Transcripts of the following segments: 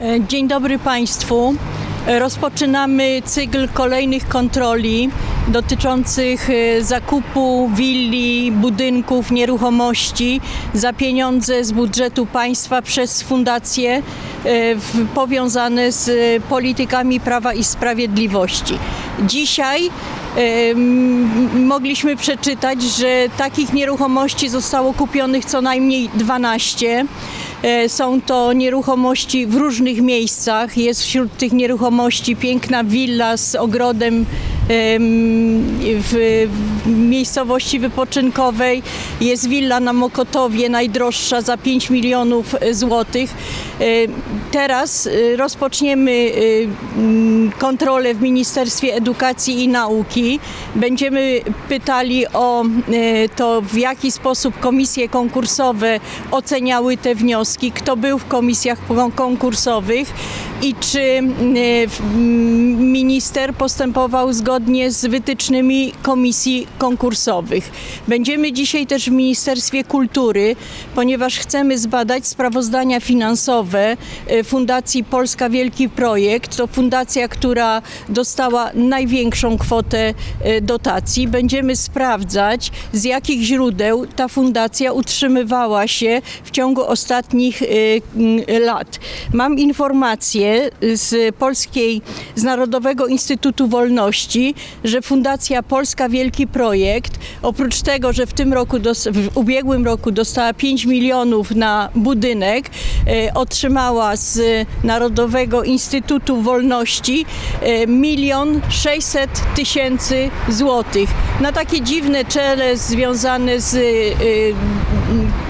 E, Dzień dobry Państwu. E, Rozpoczynamy cykl kolejnych kontroli dotyczących e, zakupu willi, budynków, nieruchomości za pieniądze z budżetu państwa przez fundacje powiązane z politykami Prawa i Sprawiedliwości. Dzisiaj mogliśmy przeczytać, że takich nieruchomości zostało kupionych co najmniej 12. E, Są to nieruchomości w różnych miejscach. Jest wśród tych nieruchomości piękna willa z ogrodem em, w, miejscowości wypoczynkowej. Jest willa na Mokotowie, najdroższa za 5 milionów złotych. E, Teraz e, rozpoczniemy e, mm, kontrolę w Ministerstwie Edukacji i Nauki. Będziemy pytali o e, to, w jaki sposób komisje konkursowe oceniały te wnioski, kto był w komisjach kon- konkursowych i czy e, w- m, minister postępował zgodnie z wytycznymi komisji konkursowych. Będziemy dzisiaj też w Ministerstwie Kultury, ponieważ chcemy zbadać sprawozdania finansowe e, Fundacji Polska Wielki Projekt. To fundacja, która dostała największą kwotę e, dotacji. Będziemy sprawdzać, z jakich źródeł ta fundacja utrzymywała się w ciągu ostatnich e, m, lat. Mam informację z Polskiej, z Narodowego Instytutu Wolności, że Fundacja Polska Wielki Projekt, oprócz tego, że w tym roku, w ubiegłym roku dostała 5 milionów na budynek, e, otrzymała z Narodowego Instytutu Wolności e, milion 600 tysięcy złotych. Na takie dziwne czele związane z e,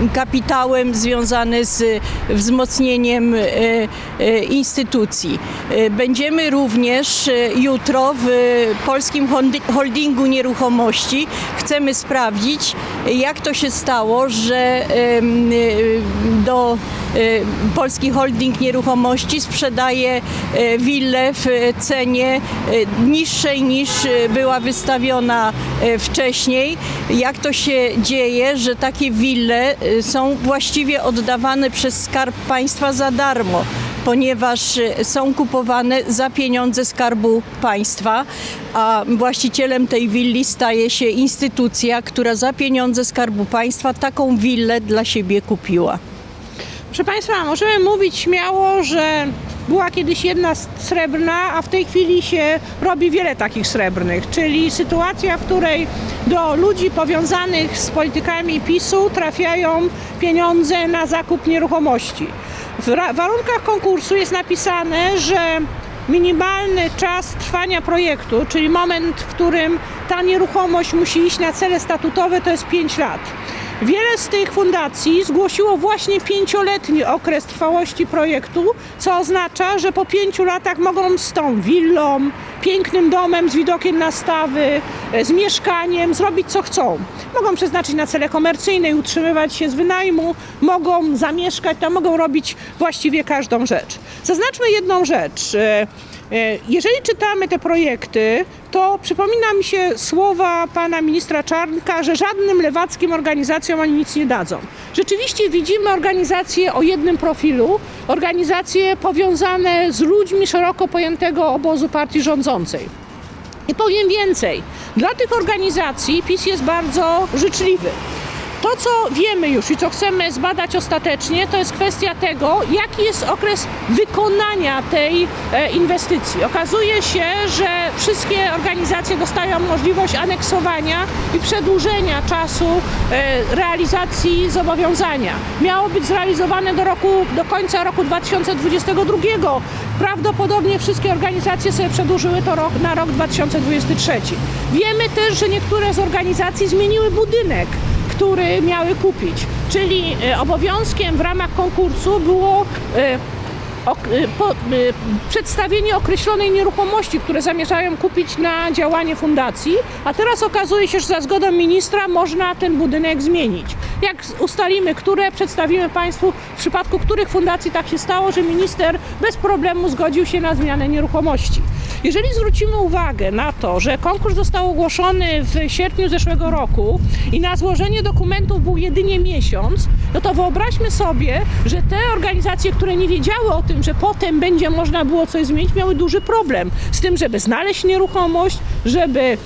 kapitałem, związane z wzmocnieniem e, e, instytucji. E, Będziemy również e, jutro w e, Polskim Holdingu Nieruchomości. Chcemy sprawdzić, e, jak to się stało, że e, do e, Polski Holding Nieruchomości sprzedaje e, willę w cenie e, niższej niż była wystawiona wcześniej. Jak to się dzieje, że takie wille są właściwie oddawane przez Skarb Państwa za darmo? ponieważ są kupowane za pieniądze Skarbu Państwa, a właścicielem tej willi staje się instytucja, która za pieniądze Skarbu Państwa taką willę dla siebie kupiła. Proszę Państwa, możemy mówić śmiało, że była kiedyś jedna srebrna, a w tej chwili się robi wiele takich srebrnych, czyli sytuacja, w której do ludzi powiązanych z politykami PiSu trafiają pieniądze na zakup nieruchomości. W warunkach konkursu jest napisane, że minimalny czas trwania projektu, czyli moment, w którym ta nieruchomość musi iść na cele statutowe, to jest 5 lat. Wiele z tych fundacji zgłosiło właśnie pięcioletni okres trwałości projektu, co oznacza, że po pięciu latach mogą z tą willą, pięknym domem z widokiem na stawy, z mieszkaniem zrobić co chcą. Mogą przeznaczyć na cele komercyjne i utrzymywać się z wynajmu, mogą zamieszkać tam, mogą robić właściwie każdą rzecz. Zaznaczmy jedną rzecz. E, Jeżeli czytamy te projekty, to przypomina mi się słowa pana ministra Czarnka, że żadnym lewackim organizacjom oni nic nie dadzą. Rzeczywiście widzimy organizacje o jednym profilu, organizacje powiązane z ludźmi szeroko pojętego obozu partii rządzącej. I powiem więcej, dla tych organizacji PiS jest bardzo życzliwy. To, co wiemy już i co chcemy zbadać ostatecznie, to jest kwestia tego, jaki jest okres wykonania tej e, inwestycji. Okazuje się, że wszystkie organizacje dostają możliwość aneksowania i przedłużenia czasu e, realizacji zobowiązania. Miało być zrealizowane do, roku, do końca roku 2022. Prawdopodobnie wszystkie organizacje sobie przedłużyły to rok, na rok 2023. Wiemy też, że niektóre z organizacji zmieniły budynek który miały kupić. Czyli e, obowiązkiem w ramach konkursu było e, e, przedstawienie określonej nieruchomości, które zamierzają kupić na działanie fundacji, a teraz okazuje się, że za zgodą ministra można ten budynek zmienić. Jak ustalimy, które przedstawimy Państwu, w przypadku których fundacji tak się stało, że minister bez problemu zgodził się na zmianę nieruchomości. Jeżeli zwrócimy uwagę na to, że konkurs został ogłoszony w sierpniu zeszłego roku i na złożenie dokumentów był jedynie miesiąc, no to wyobraźmy sobie, że te organizacje, które nie wiedziały o tym, że potem będzie można było coś zmienić, miały duży problem z tym, żeby znaleźć nieruchomość, żeby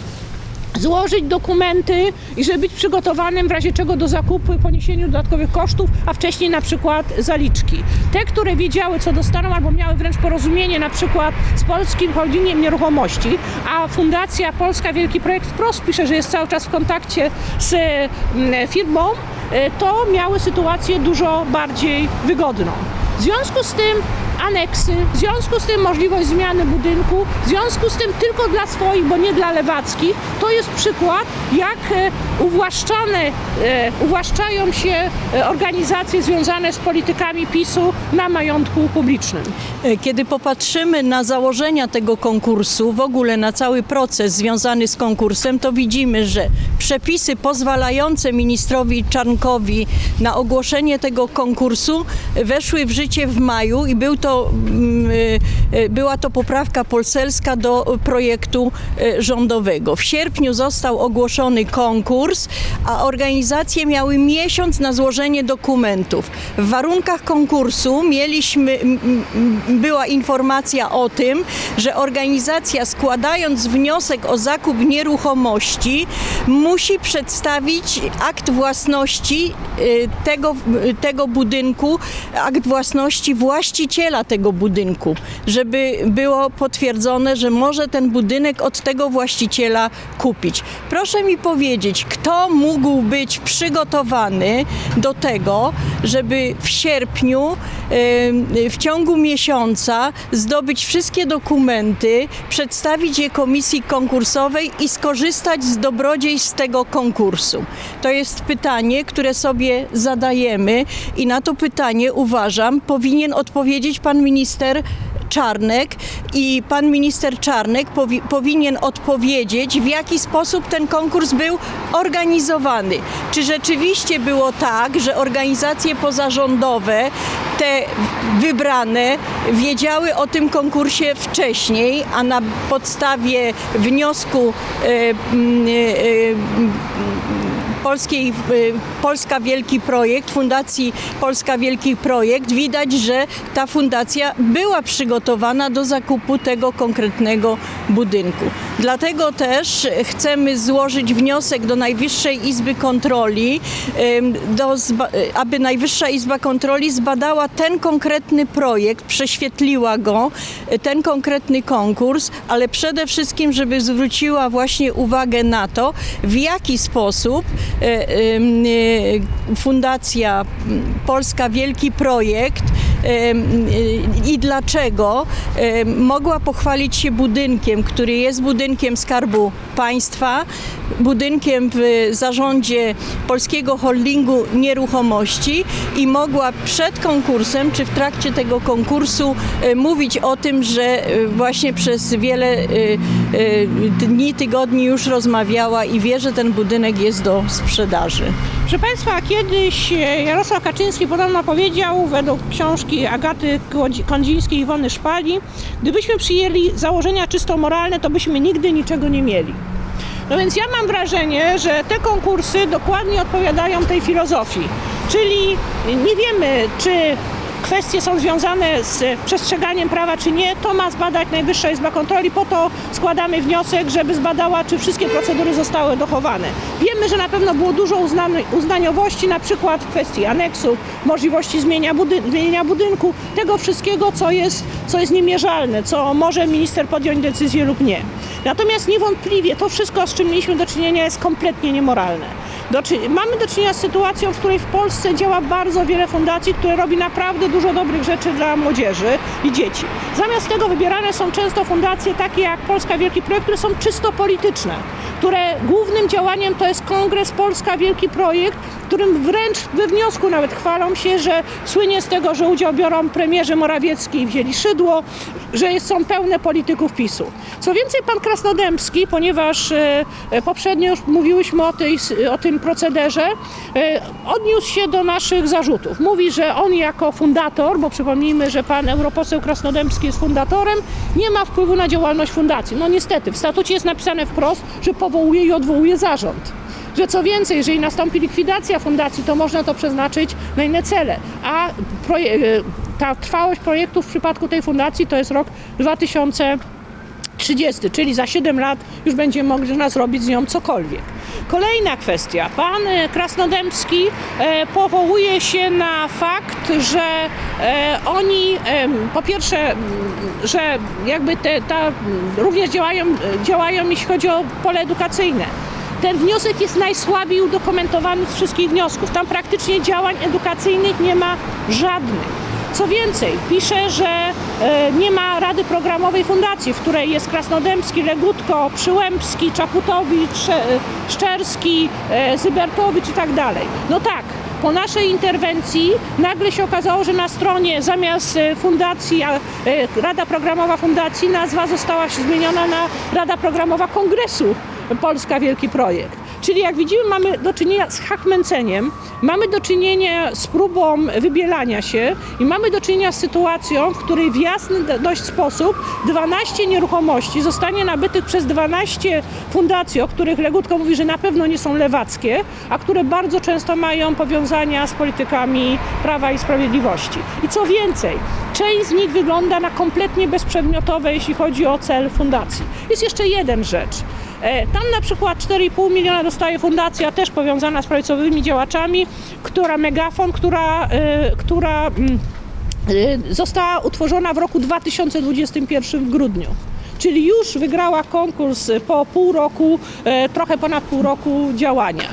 złożyć dokumenty i żeby być przygotowanym w razie czego do zakupu i poniesieniu dodatkowych kosztów, a wcześniej na przykład zaliczki. Te, które wiedziały co dostaną albo miały wręcz porozumienie na przykład z Polskim Holdingiem Nieruchomości, a Fundacja Polska Wielki Projekt wprost pisze, że jest cały czas w kontakcie z mm, firmą, e, to miały sytuację dużo bardziej wygodną. W związku z tym aneksy, w związku z tym możliwość zmiany budynku, w związku z tym tylko dla swoich, bo nie dla lewackich. To jest przykład, jak e, uwłaszczane, e, uwłaszczają się e, organizacje związane z politykami PiSu na majątku publicznym. E, Kiedy popatrzymy na założenia tego konkursu, w ogóle na cały proces związany z konkursem, to widzimy, że przepisy pozwalające ministrowi Czarnkowi na ogłoszenie tego konkursu weszły w życie w maju i był to, mm, e, e, była to poprawka poselska do projektu rządowego. W sierpniu został ogłoszony konkurs, a organizacje miały miesiąc na złożenie dokumentów. W warunkach konkursu mieliśmy, była informacja o tym, że organizacja składając wniosek o zakup nieruchomości musi przedstawić akt własności y, tego, y, tego budynku, akt własności właściciela tego budynku, żeby było potwierdzone, że może ten budynek od tego właściciela kupić. Proszę mi powiedzieć, kto mógł być przygotowany do tego, żeby w sierpniu, y, w ciągu miesiąca zdobyć wszystkie dokumenty, przedstawić je komisji konkursowej i skorzystać z dobrodziejstw tego konkursu? To jest pytanie, które sobie zadajemy i na to pytanie uważam powinien odpowiedzieć pan minister Czarnek i pan minister Czarnek powi- powinien odpowiedzieć, w jaki sposób ten konkurs był organizowany. Czy rzeczywiście było tak, że organizacje pozarządowe, te wybrane, wiedziały o tym konkursie wcześniej, a na podstawie wniosku e, e, Polskiej, y, Polska Wielki Projekt, Fundacji Polska Wielki Projekt, widać, że ta fundacja była przygotowana do zakupu tego konkretnego budynku. Dlatego też chcemy złożyć wniosek do Najwyższej Izby Kontroli, do, y, aby Najwyższa Izba Kontroli zbadała ten konkretny projekt, prześwietliła go, y, ten konkretny konkurs, ale przede wszystkim, żeby zwróciła właśnie uwagę na to, w jaki sposób e, e, Fundacja Polska Wielki Projekt e, i dlaczego mogła pochwalić się budynkiem, który jest budynkiem Skarbu Państwa, budynkiem w zarządzie Polskiego Holdingu Nieruchomości i mogła przed konkursem, czy w trakcie tego konkursu e, mówić o tym, że e, właśnie przez wiele e, dni, tygodni już rozmawiała i wie, że ten budynek jest do sprzedaży. Proszę Państwa, kiedyś e, Jarosław Kaczyński podobno powiedział, według książki Agaty Kondzińskiej i Iwony Szpali, gdybyśmy przyjęli założenia czysto moralne, to byśmy nigdy niczego nie mieli. No więc ja mam wrażenie, że te konkursy dokładnie odpowiadają tej filozofii. Czyli nie wiemy, czy kwestie są związane z przestrzeganiem prawa, czy nie, to ma zbadać Najwyższa Izba Kontroli. Po to składamy wniosek, żeby zbadała, czy wszystkie procedury zostały dochowane. Wiemy, że na pewno było dużo uznaniowości, na przykład w kwestii aneksu, możliwości zmienia, budynku, tego wszystkiego, co jest, co jest niemierzalne, co może minister podjąć decyzję lub nie. Natomiast niewątpliwie to wszystko, z czym mieliśmy do czynienia, jest kompletnie niemoralne. Do, mamy do czynienia z sytuacją, w której w Polsce działa bardzo wiele fundacji, które robi naprawdę dużo dobrych rzeczy dla młodzieży i dzieci. Zamiast tego wybierane są często fundacje takie jak Polska Wielki Projekt, które są czysto polityczne, które głównym działaniem to jest Kongres Polska Wielki Projekt, którym wręcz we wniosku nawet chwalą się, że słynie z tego, że udział biorą premierzy Morawiecki i wzięli Szydło, że są pełne polityków PiSu. Co więcej, pan Krasnodębski, ponieważ e, e, poprzednio już mówiłyśmy o, tej, o tym procederze, e, odniósł się do naszych zarzutów. Mówi, że on jako fundator, bo przypomnijmy, że pan europoseł Krasnodębski jest fundatorem, nie ma wpływu na działalność fundacji. No niestety, w statucie jest napisane wprost, że powołuje i odwołuje zarząd. że co więcej, jeżeli nastąpi likwidacja fundacji, to można to przeznaczyć na inne cele. A e, ta trwałość projektu w przypadku tej fundacji to jest rok 2030, czyli za 7 lat już będziemy mogli zrobić z nią cokolwiek. Kolejna kwestia. Pan e, Krasnodębski e, powołuje się na fakt, że e, oni po pierwsze, że jakby te, ta, również działają, działają jeśli chodzi o pole edukacyjne. Ten wniosek jest najsłabiej udokumentowany z wszystkich wniosków. Tam praktycznie działań edukacyjnych nie ma żadnych. Co więcej, pisze, że e, nie ma Rady Programowej Fundacji, w której jest Krasnodębski, Legutko, Przyłębski, Czaputowicz, Sze- Szczerski, e, Zybertowicz i tak dalej. No tak, po naszej interwencji nagle się okazało, że na stronie zamiast e, fundacji, e, Rada Programowa Fundacji, nazwa została zmieniona na Rada Programowa Kongresu Polska Wielki Projekt. Czyli jak widzimy, mamy do czynienia z hachmęceniem, mamy do czynienia z próbą wybielania się i mamy do czynienia z sytuacją, w której w jasny do- dość sposób 12 nieruchomości zostanie nabytych przez 12 fundacji, o których Legutko mówi, że na pewno nie są lewackie, a które bardzo często mają powiązania z politykami Prawa i Sprawiedliwości. I co więcej, część z nich wygląda na kompletnie bezprzedmiotowe, jeśli chodzi o cel fundacji. Jest jeszcze jeden rzecz. E, Tam na przykład 4,5 miliona dostaje fundacja, też powiązana z prawicowymi działaczami, która Megafon, która, e, która mm, e, została utworzona w roku 2021 w grudniu. Czyli już wygrała konkurs po pół roku, trochę ponad pół roku działania.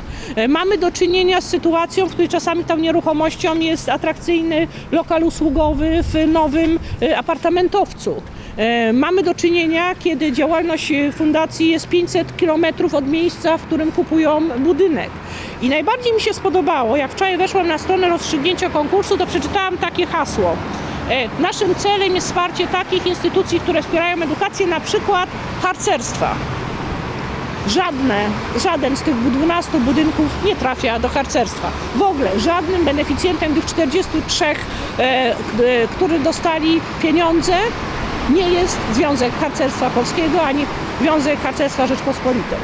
Mamy do czynienia z sytuacją, w której czasami tą nieruchomością jest atrakcyjny lokal usługowy w nowym apartamentowcu. E, Mamy do czynienia, kiedy działalność e, fundacji jest 500 km od miejsca, w którym kupują budynek. I najbardziej mi się spodobało, jak wczoraj weszłam na stronę rozstrzygnięcia konkursu, to przeczytałam takie hasło. E, Naszym celem jest wsparcie takich instytucji, które wspierają edukację, na przykład harcerstwa. Żadne, żaden z tych 12 budynków nie trafia do harcerstwa. W ogóle żadnym beneficjentem tych 43, e, e, którzy dostali pieniądze, nie jest Związek Harcerstwa Polskiego ani Związek Harcerstwa Rzeczpospolitej.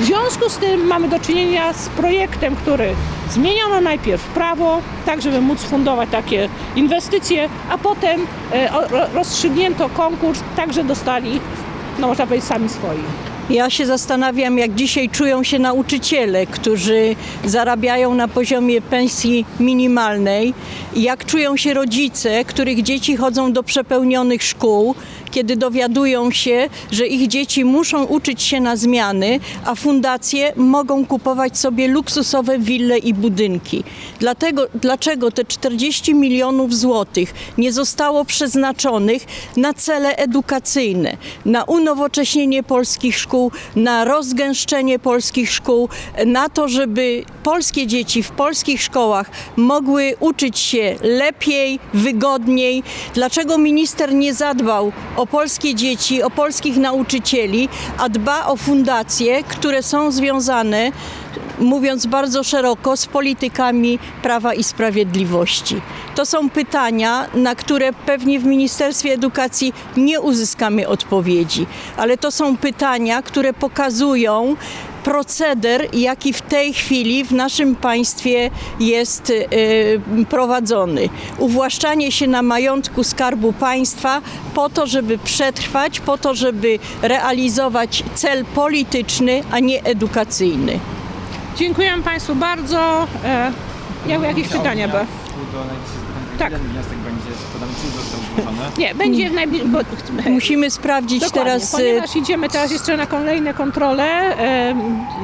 W związku z tym mamy do czynienia z projektem, który zmieniono najpierw prawo, tak żeby móc fundować takie inwestycje, a potem e, rozstrzygnięto konkurs, tak że dostali, no można powiedzieć, sami swoi. Ja się zastanawiam, jak dzisiaj czują się nauczyciele, którzy zarabiają na poziomie pensji minimalnej, jak czują się rodzice, których dzieci chodzą do przepełnionych szkół, kiedy dowiadują się, że ich dzieci muszą uczyć się na zmiany, a fundacje mogą kupować sobie luksusowe wille i budynki. Dlatego, dlaczego te 40 milionów złotych nie zostało przeznaczonych na cele edukacyjne, na unowocześnienie polskich szkół, na rozgęszczenie polskich szkół, na to, żeby polskie dzieci w polskich szkołach mogły uczyć się lepiej, wygodniej. Dlaczego minister nie zadbał o polskie dzieci, o polskich nauczycieli, a dba o fundacje, które są związane mówiąc bardzo szeroko, z politykami Prawa i Sprawiedliwości. To są pytania, na które pewnie w Ministerstwie Edukacji nie uzyskamy odpowiedzi, ale to są pytania, które pokazują proceder, jaki w tej chwili w naszym państwie jest y, prowadzony. Uwłaszczanie się na majątku Skarbu Państwa po to, żeby przetrwać, po to, żeby realizować cel polityczny, a nie edukacyjny. Dziękuję Państwu bardzo. E, jakieś pytania były? Tak. wniosek będzie składany, czy został zgłoszony? Nie, będzie w najbliższym. Musimy sprawdzić Dokładnie, teraz. y, ponieważ idziemy teraz jeszcze na kolejne kontrole.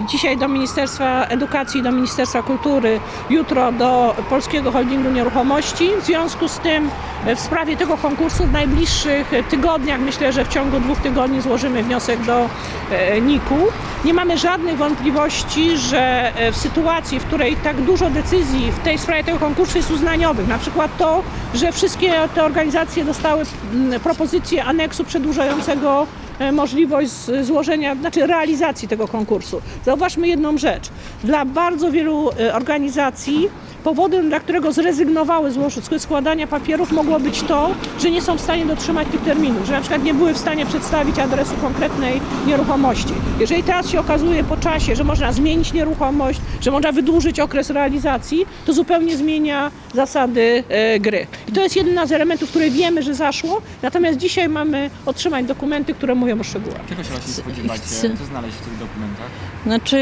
Dzisiaj do Ministerstwa Edukacji, do Ministerstwa Kultury, jutro do Polskiego Holdingu Nieruchomości. W związku z tym e, w sprawie tego konkursu w najbliższych tygodniach, myślę, że w ciągu dwóch tygodni złożymy wniosek do e, NIK-u. Nie mamy żadnych wątpliwości, że e, w sytuacji, w której tak dużo decyzji w tej sprawie tego konkursu jest uznaniowych, na przykład to, że wszystkie te organizacje dostały mm, propozycję aneksu przedłużającego e, możliwość złożenia, znaczy realizacji tego konkursu. Zauważmy jedną rzecz. Dla bardzo wielu e, organizacji powodem, dla którego zrezygnowały z składania papierów mogło być to, że nie są w stanie dotrzymać tych terminów, że na przykład nie były w stanie przedstawić adresu konkretnej nieruchomości. Jeżeli teraz się okazuje po czasie, że można zmienić nieruchomość, że można wydłużyć okres realizacji, to zupełnie zmienia zasady e, gry. I to jest jeden z elementów, które wiemy, że zaszło, natomiast dzisiaj mamy otrzymać dokumenty, które mówią o szczegółach. Czego się właśnie spodziewacie? Co znaleźć w tych dokumentach? Znaczy,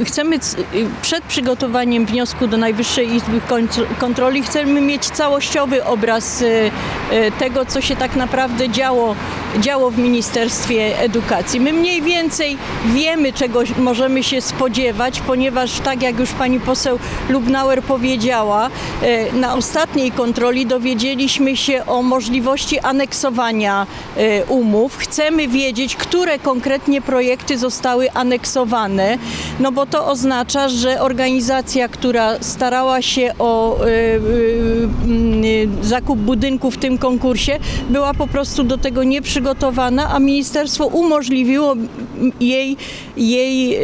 y, chcemy c- y, przed przygotowaniem wniosku do Najwyższej Izby Kontr- Kontroli chcemy mieć całościowy obraz y, y, tego, co się tak naprawdę działo, działo w Ministerstwie Edukacji. My mniej więcej wiemy, czego możemy się spodziewać, ponieważ tak jak już pani poseł Lubnauer powiedziała, y, na ostatniej kontroli dowiedzieliśmy się o możliwości aneksowania umów. Chcemy wiedzieć, które konkretnie projekty zostały aneksowane, no bo to oznacza, że organizacja, która starała się o y, y, y, zakup budynku w tym konkursie, była po prostu do tego nieprzygotowana, a ministerstwo umożliwiło jej, jej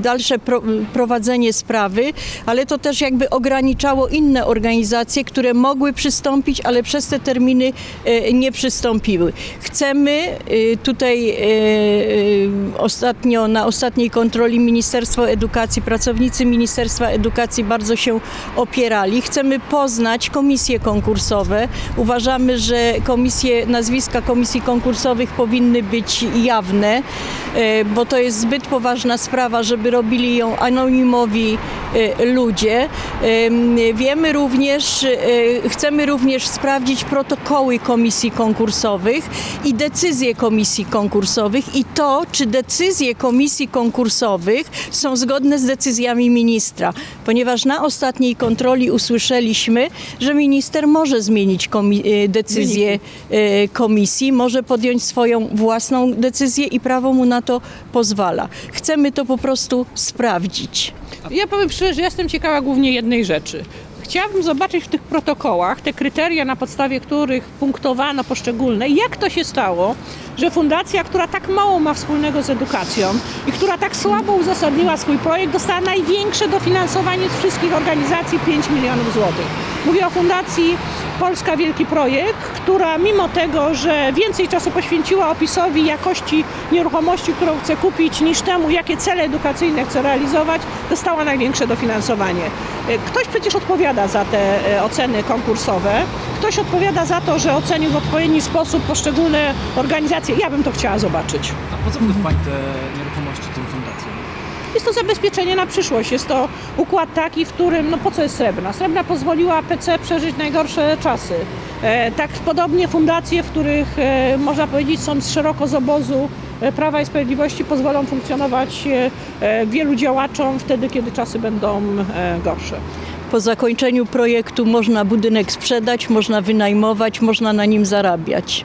dalsze pro, prowadzenie sprawy, ale to też jakby ograniczało inne organizacje, które mogły przystąpić, ale przez te terminy nie przystąpiły. Chcemy tutaj ostatnio, na ostatniej kontroli Ministerstwo Edukacji, pracownicy Ministerstwa Edukacji bardzo się opierali. Chcemy poznać komisje konkursowe. Uważamy, że komisje, nazwiska komisji konkursowych powinny być jawne, e, bo to jest zbyt poważna sprawa, żeby robili ją anonimowi e, ludzie. Em, Wiemy również, e, chcemy również sprawdzić protokoły komisji konkursowych i decyzje komisji konkursowych i to, czy decyzje komisji konkursowych są zgodne z decyzjami ministra, ponieważ na ostatniej kontroli usłyszeliśmy, że minister może zmienić komi- e, decyzję e, komisji, może podjąć swoją własną decyzję i prawo mu na to pozwala. Chcemy to po prostu sprawdzić. Ja powiem szczerze, że jestem ciekawa głównie jednej rzeczy. Chciałabym zobaczyć w tych protokołach te kryteria, na podstawie których punktowano poszczególne. Jak to się stało, że fundacja, która tak mało ma wspólnego z edukacją i która tak słabo uzasadniła swój projekt, dostała największe dofinansowanie z wszystkich organizacji 5 milionów złotych. Mówię o Fundacji Polska Wielki Projekt, która mimo tego, że więcej czasu poświęciła opisowi jakości nieruchomości, którą chce kupić, niż temu, jakie cele edukacyjne chce realizować, dostała największe dofinansowanie. Ktoś przecież odpowiada za te e, oceny konkursowe, ktoś odpowiada za to, że ocenił w odpowiedni sposób poszczególne organizacje. Ja bym to chciała zobaczyć. A po co wydać Pani te nieruchomości tym fundacjom? Jest to zabezpieczenie na przyszłość. Jest to układ taki, w którym, no po co jest Srebrna? Srebrna pozwoliła PC przeżyć najgorsze czasy. E, tak podobnie fundacje, w których e, można powiedzieć są szeroko z obozu e, Prawa i Sprawiedliwości pozwolą funkcjonować e, e, wielu działaczom wtedy, kiedy czasy będą e, gorsze. Po zakończeniu projektu można budynek sprzedać, można wynajmować, można na nim zarabiać.